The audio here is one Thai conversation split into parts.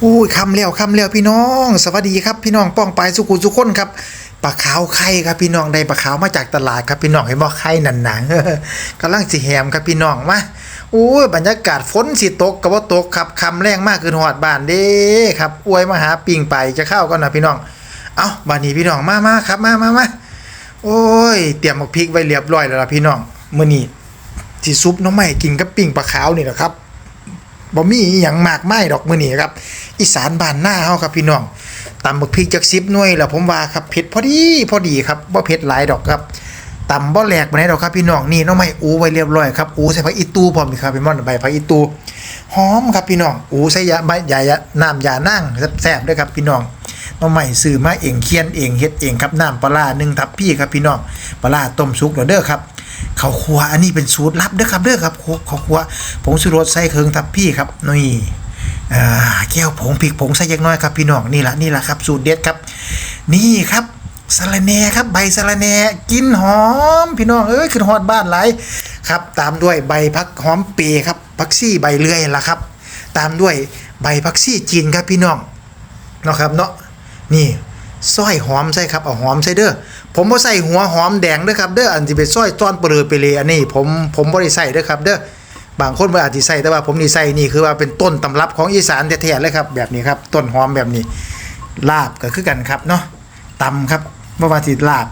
โอ้ยคำเลี้ยวคำเลี้ยวพี่น้อง สวัสดีครับพี่น้องป้องไปสุขุสุขคนครับปลาขาวไข่ครับพี่น้องได้ปลาขาวมาจากตลาดครับพี่น้องเห็นบ่ไข่หนันหนังกำลังสิแหมครับพี่น้องมาโอ้ยบรรยากาศฝนสิตกกับว่าตกครับคำแรงมากขึ้นหอดบ้านเด้ครับอวยมาหาปิงไปจะเข้าก่อนนะพี่น้อง เอาบ้านนี้พี่น้องมามาครับมามามาโอ้ย เตรียมหมกพริกไว้เรียบร้อยแล้วล่ะพี่น้องมื้อนี้สิซุปน้องใหม่กินกับปิ้งปลาขาวนี่แหละครับ บ่มีอหย่างมากมายดอกมื้อนี้ครับอีสานบ้านหน้าเฮาครับพี่น้องตำบักพริกจัก10หน่วยแล้วผมว่าครับเผ็ดพอดีพอดีครับบ่เผ็ดหลายดอกครับตำบ่แหลกปานใดดอกครับพี่น้องนี่น้องไม้อูไว้เรียบร้อยครับอูใส่ผักอีตูพร้อมครับพี่ม่อนใบผักอีตูหอมครับพี่น้องอูใส่ยาใบยายาน้ำยานั่งแซ่บๆด้วยครับพี่น้องน้องไม้ซื้อมาเองเคียนเองเฮ็ดเองครับน้ำปลาหนึ่งทับพี่ครับพี่น้องปลาต้มสุกเด้อครับ ข้าวคั่วอันนี้เป็นสูตรลับเด้อครับเด้อครับข้าวคั่วผงชูรสใส่เครื่องทับพี่ครับนี่แก้วผงพริกผงใส่เล็กน้อยครับพี่น้องนี่ละนี่ละครับสูตรเด็ดครับ นี่ครับสะระแหน่ครับใบสะระแหน่กินหอม พี่น้องเอ้ยขึ้นฮอดบ้านหลายครับ ตามด้วยใบพักหอมเปรย์ครับพักซี่ใบเลื่อยละครับ ตามด้วยใบพักซี่จีนครับพี่น้องเนาะครับเนาะนี่ซอยหอมใส่ครับเอาหอมใส่เด้อ ผมบ่ใส่หัวหอมแดงเด้อครับเด้ออันที่ไปซอยตอนเปลือไปเลยอันนี้ผมผมบ่ได้ใส่เด้อครับเด้อบางคนบ่อาจสิใส่แต่ว่าผมนี่ใส่นี่คือว่าเป็นต้นตำรับของอีสานแท้ๆเลยครับแบบนี้ครับต้นหอมแบบนี้ ลาบก็คือกันครับเนาะตำครับบ่ว่าสิลาบ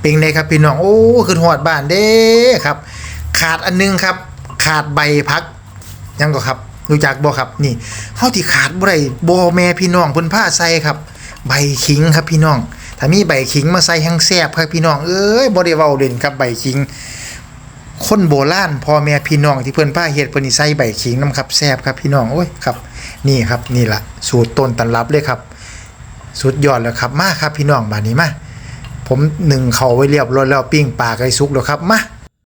เป็นไงครับพี่น้องโอ้คือหอดบ้านเด้ครับ ขาดอันนึงครับ ขาดใบพักยังก็ครับรู้จักบ่ครับนี่เฮาที่ขาดบ่ได้บ่แม่พี่น้องเพิ่นพาใส่ครับ ใบขิงครับพี่น้อง ถ้ามีใบขิงมาใส่แห้งแซ่บครับพี่น้องเอ้ยบ่ได้เว้าเล่นครับใบขิง คนโบราณพ่อแม่พี่น้องที่เพิ่นพาเฮ็ดเพิ่นนี่ใส่ใบขิงนํครับแซ่บครับพี่น้องโอ้ยครับ นี่ครับนี่ล่ะสูตรต้นตำรับเลยครับ สุดยอดแล้วครับมาครับพี่น้องบาดนี้มาผมหนึ่งเขาไว้เรียบร้อยแล้วปิ้งปลาไก่สุกแล้วครับมา